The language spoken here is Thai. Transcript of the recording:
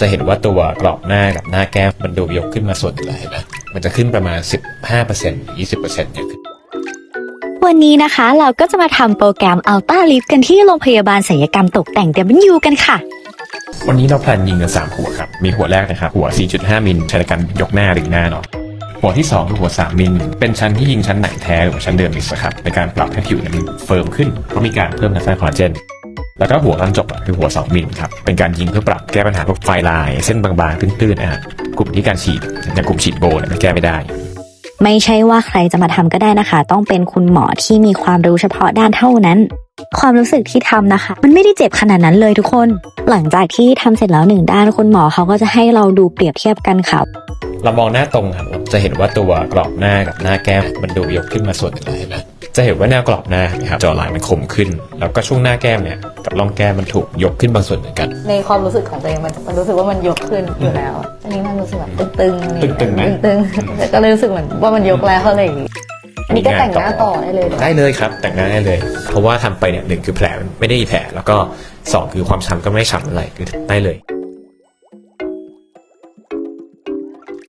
จะเห็นว่าตัวกรอบหน้ากับหน้าแก้มมันดูยกขึ้นมาส่วนหนึ่งเลยเห็นไหมมันจะขึ้นประมาณ 15% 20%เนี่ยขึ้นวันนี้นะคะเราก็จะมาทำโปรแกรม Ultra Lift กันที่โรงพยาบาลศัลยกรรมตกแต่ง W กันค่ะ วันนี้เราแพลนยิงกัน 3 หัวครับ มีหัวแรกนะครับ หัว 4.5 มิลใช้ในการยกหน้าดึงหน้าเนาะหัวที่2คือหัว 3 มิล เป็นชั้นที่ยิงชั้นหนังแท้หรือว่าชั้นเดิมอีกครับในการปรับให้ผิวเนี่ยมันเฟิร์มขึ้นเพราะมีการเพิ่มน้ำตาลคอลลาเจน แล้วก็หัวตอนจบอะคือหัว 2 มิลครับ เป็นการยิงเพื่อปรับแก้ปัญหาพวกไฟลาย เส้นบางๆ ตื้นๆอะกลุ่มที่การฉีดอย่างกลุ่มฉีดโบเนี่ยมันแก้ไม่ได้ ไม่ใช่ว่าใครจะมาทำก็ได้นะคะ ต้องเป็นคุณหมอที่มีความรู้เฉพาะด้านเท่านั้น ความรู้สึกที่ทำนะคะ มันไม่ได้เจ็บขนาดนั้นเลยทุกคน หลังจากที่ทำเสร็จแล้วหนึ่งด้านคุณหมอเขาก็จะให้เราดูเปรียบเทียบกันค่ะเรามองหน้าตรงครับจะเห็นว่าตัวกรอบหน้ากับหน้าแก้มมันดูยกขึ้นมาส่วนหนึ่งเลยเห็นไหม จะเห็นว่าแนวกรอบหน้านะครับจอลายมันคมขึ้น แล้วก็ช่วงหน้าแก้มเนี่ยกับร่องแก้มมันถูกยกขึ้นบางส่วนเหมือนกัน ในความรู้สึกของตัวเองมันมันรู้สึกว่ามันยกขึ้นอยู่แล้ว อันนี้มันรู้สึกแบบตึงๆอะไรอย่างเงี้ยตึงๆไหมตึงๆแต่ก็เลยรู้สึกเหมือนว่ามันยกแล้วอะไรอย่างงี้อันนี้ก็แต่งหน้าต่อได้เลยเหรอได้เลยครับ แต่งหน้าได้เลย เพราะว่าทำไปเนี่ยหนึ่งคือแผลไม่ได้มีแผลแล้วก็สองคือความช้ำก็ไม่ช้ำอะไรคือได้เลย